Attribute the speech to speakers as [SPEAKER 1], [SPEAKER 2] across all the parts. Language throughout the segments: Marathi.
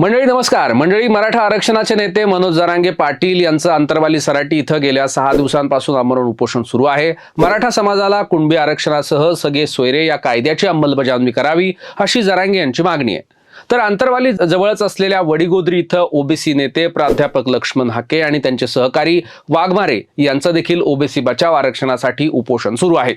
[SPEAKER 1] मंडळी नमस्कार. मंडळी मराठा आरक्षणाचे नेते मनोज जरांगे पाटील यांचं अंतरवाली सराटी इथं गेल्या सहा दिवसांपासून आमरण उपोषण सुरू आहे. मराठा समाजाला कुणबी आरक्षणासह सगळे सोयरे या कायद्याची अंमलबजावणी करावी अशी जरांगे यांची मागणी आहे. तर अंतरवाली जवळच असलेल्या वडिगोद्री इथं ओबीसी नेते प्राध्यापक लक्ष्मण हाके आणि त्यांचे सहकारी वाघमारे यांचं देखील ओबीसी बचाव आरक्षणासाठी उपोषण सुरू आहे.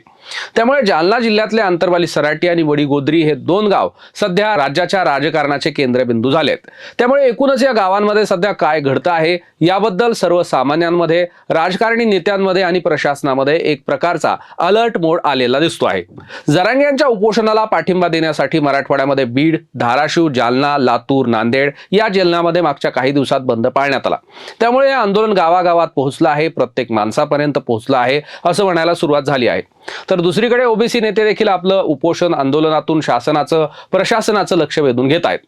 [SPEAKER 1] त्यामुळे जालना जिल्ह्यातले आंतरवाली सराटी आणि वडिगोद्री हे दोन गाव सध्या राज्याच्या राजकारणाचे केंद्रबिंदू झालेत. त्यामुळे एकूणच या गावांमध्ये सध्या काय घडतं आहे याबद्दल सर्वसामान्यांमध्ये राजकारणी नेत्यांमध्ये आणि प्रशासनामध्ये एक प्रकारचा अलर्ट मोड आलेला दिसतो आहे. जरांगे यांच्या उपोषणाला पाठिंबा देण्यासाठी मराठवाड्यामध्ये बीड धाराशिव जालना लातूर नांदेड या जिल्ह्यामध्ये मागच्या काही दिवसात बंद पाळण्यात आला. त्यामुळे हे आंदोलन गावागावात पोहोचलं आहे प्रत्येक माणसापर्यंत पोहोचलं आहे असं म्हणायला सुरुवात झाली आहे. तर दुसरीकडे ओबीसी नेते देखील आपलं उपोषण आंदोलनातून शासनाचं प्रशासनाचं लक्ष वेधून घेत आहेत.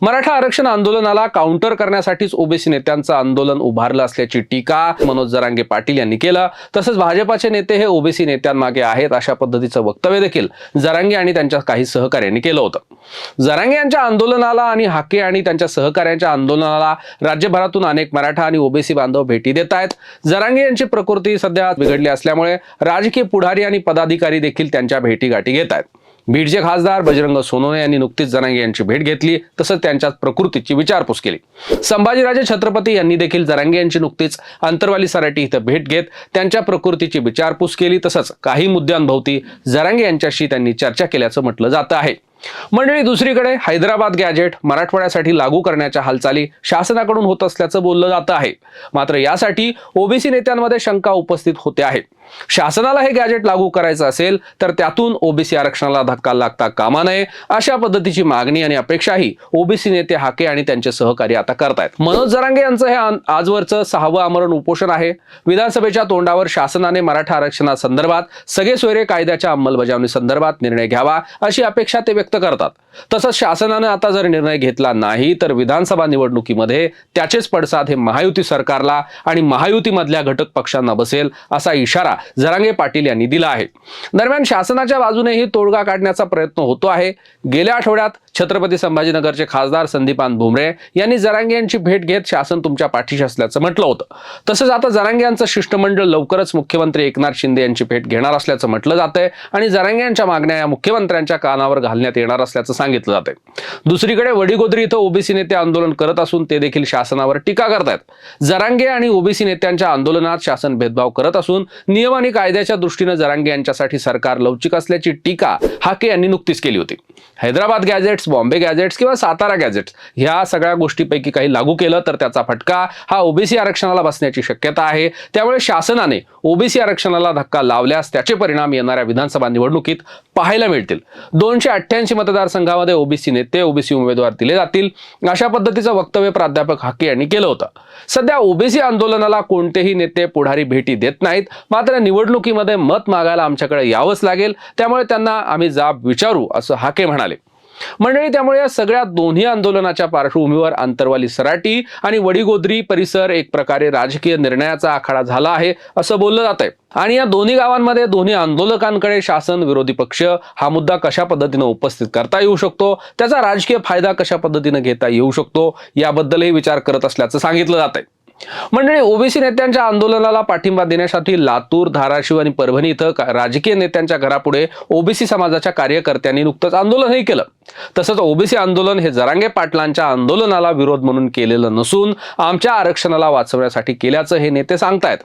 [SPEAKER 1] मराठा आरक्षण आंदोलनाला काउंटर करण्यासाठीच ओबीसी नेत्यांचं आंदोलन उभारलं असल्याची टीका मनोज जरांगे पाटील यांनी केलं. तसंच भाजपाचे नेते हे ओबीसी नेत्यांमागे आहेत अशा पद्धतीचं वक्तव्य देखील जरांगे आणि त्यांच्या काही सहकाऱ्यांनी केलं होतं. जरांगे यांच्या आंदोलनाला आणि हाके आणि त्यांच्या सहकार्यांच्या आंदोलनाला राज्यभरातून अनेक मराठा आणि ओबीसी बांधव भेटी देत आहेत. जरांगे यांची प्रकृती सध्या बिघडली असल्यामुळे राजकीय पुढारी आणि पदाधिकारी देखील त्यांच्या भेटीगाठी घेत आहेत. बीडचे खासदार बजरंग सोनोने यांनी नुकतीच जरांगे यांची भेट घेतली तसंच त्यांच्या प्रकृतीची विचारपूस केली. संभाजीराजे छत्रपती यांनी देखील जरांगे यांची नुकतीच अंतरवाली सराटी इथं भेट घेत त्यांच्या प्रकृतीची विचारपूस केली तसंच काही मुद्द्यांभोवती जरांगे यांच्याशी त्यांनी चर्चा केल्याचं म्हटलं जातं आहे. मंडळी दुसरीकडे हैदराबाद गॅजेट मराठवाड्यासाठी लागू करण्याच्या हालचाली शासनाकडून होत असल्याचं बोललं जातं आहे. मात्र यासाठी ओबीसी नेत्यांमध्ये शंका उपस्थित होते आहे. शासनाला हे गॅजेट लागू करायचं असेल तर त्यातून ओबीसी आरक्षणाला धक्का लागता कामा नये अशा पद्धतीची मागणी आणि अपेक्षाही ओबीसी नेते हाके आणि त्यांचे सहकारी आता करतायत. मनोज जरांगे यांचं हे आजवरचं सहावं आमरण उपोषण आहे. विधानसभेच्या तोंडावर शासनाने मराठा आरक्षणासंदर्भात सगळे सोयरे कायद्याच्या अंमलबजावणी संदर्भात निर्णय घ्यावा अशी अपेक्षा ते व्यक्त करतात. तसंच शासनानं आता जर निर्णय घेतला नाही तर विधानसभा निवडणुकीमध्ये त्याचेच पडसाद हे महायुती सरकारला आणि महायुतीमधल्या घटक पक्षांना बसेल असा इशारा जरांगे पाटील यांनी दिला आहे. दरम्यान शासनाच्या बाजूनेही तोडगा काढण्याचा प्रयत्न होतो आहे. गेल्या आठवड्यात छत्रपती संभाजीनगरचे खासदार संदीपान भुमरे यांनी जरांगे यांची भेट घेत शासन तुमच्या पाठीशी असल्याचं म्हटलं होतं. तसंच आता जरांगे यांचं शिष्टमंडळ लवकरच मुख्यमंत्री एकनाथ शिंदे यांची भेट घेणार असल्याचं म्हटलं जातंय आणि जरांगे यांच्या मागण्या या मुख्यमंत्र्यांच्या कानावर घालण्यात येणार असल्याचं सांगितलं जातंय. दुसरीकडे वडीगोद्री इथं ओबीसी नेते आंदोलन करत असून ते देखील शासनावर टीका करतायत. जरांगे आणि ओबीसी नेत्यांच्या आंदोलनात शासन भेदभाव करत असून नियम आणि कायद्याच्या दृष्टीनं जरांगे यांच्यासाठी सरकार लवचिक असल्याची टीका हाके यांनी नुकतीच केली होती. हैदराबाद गॅजेट्स बॉम्बे गॅजेट्स किंवा सातारा गॅजेट्स ह्या सगळ्या गोष्टीपैकी काही लागू केलं तर त्याचा फटका हा ओबीसी आरक्षणाला बसण्याची शक्यता आहे. त्यामुळे शासनाने ओबीसी आरक्षणाला धक्का लावल्यास त्याचे परिणाम येणाऱ्या विधानसभा निवडणुकीत पाहायला मिळतील. दोनशे अठ्ठ्याऐंशी मतदारसंघामध्ये ओबीसी नेते ओबीसी उमेदवार दिले जातील. अशा पद्धतीचं वक्तव्य प्राध्यापक हाके यांनी केलं होतं. सध्या ओबीसी आंदोलनाला कोणतेही नेते पुढारी भेटी देत नाहीत. मात्र निवडणुकीमध्ये मत मागायला आमच्याकडे यावंच लागेल. त्यामुळे त्यांना आम्ही जाब विचारू असं हाके म्हणाले. मंडळी त्यामुळे या सगळ्या दोन्ही आंदोलनाच्या पार्श्वभूमीवर आंतरवाली सराटी आणि वडीगोद्री परिसर एक प्रकारे राजकीय निर्णयाचा आखाडा झाला आहे असं बोललं जात आहे आणि या दोन्ही गावांमध्ये दोन्ही आंदोलकांकडे शासन विरोधी पक्ष हा मुद्दा कशा पद्धतीनं उपस्थित करता येऊ शकतो त्याचा राजकीय फायदा कशा पद्धतीनं घेता येऊ शकतो याबद्दलही विचार करत असल्याचं सांगितलं जात आहे मंडळी ओबीसी नेत्यांच्या आंदोलनाला पाठिंबा देण्यासाठी लातूर धाराशिव आणि परभणी इथं राजकीय नेत्यांच्या घरापुढे ओबीसी समाजाच्या कार्यकर्त्यांनी नुकतंच आंदोलनही केलं. तसंच ओबीसी आंदोलन हे जरांगे पाटलांच्या आंदोलनाला विरोध म्हणून केलेलं नसून आमच्या आरक्षणाला वाचवण्यासाठी केल्याचं हे नेते सांगतायत.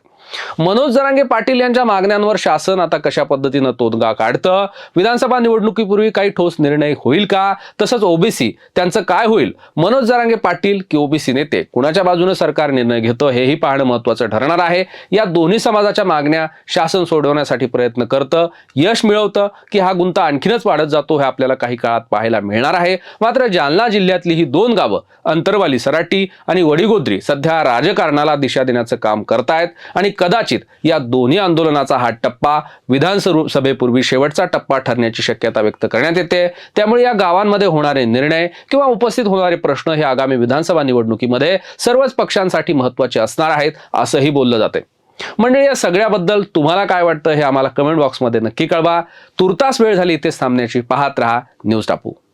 [SPEAKER 1] मनोज जरांगे पाटील यांच्या मागण्यांवर शासन आता कशा पद्धतीनं तोडगा काढतं? विधानसभा निवडणुकीपूर्वी काही ठोस निर्णय होईल का? तसंच ओबीसी त्यांचं काय होईल? मनोज जरांगे पाटील की ओबीसी नेते? कुणाच्या बाजूने सरकार निर्णय घेतं? हेही पाहणं महत्वाचं ठरणार आहे. या दोन्ही समाजाच्या मागण्या शासन सोडवण्यासाठी प्रयत्न करतं. यश मिळवतं की हा गुंता आणखीनच वाढत जातो हे आपल्याला काही काळात पाहायला मिळणार आहे. मात्र जालना जिल्ह्यातली ही दोन गावं अंतरवाली सराटी आणि वडिगोद्री सध्या राजकारणाला दिशा देण्याचं काम करतायत आणि कदाचित या दोन्ही आंदोलनाचा हा टप्पा विधानसभेपूर्वी शेवटचा टप्पा ठरण्याची शक्यता व्यक्त करण्यात येते. त्यामुळे या गावांमध्ये होणारे निर्णय किंवा उपस्थित होणारे प्रश्न हे आगामी विधानसभा निवडणुकीमध्ये सर्वच पक्षांसाठी महत्त्वाचे असणार आहेत असंही बोललं जाते. मंडळी या सगळ्याबद्दल तुम्हाला काय वाटतं हे आम्हाला कमेंट बॉक्समध्ये नक्की कळवा. तुर्तास वेळ झाली इथेच थांबण्याची. पाहत रहा न्यूज टापू.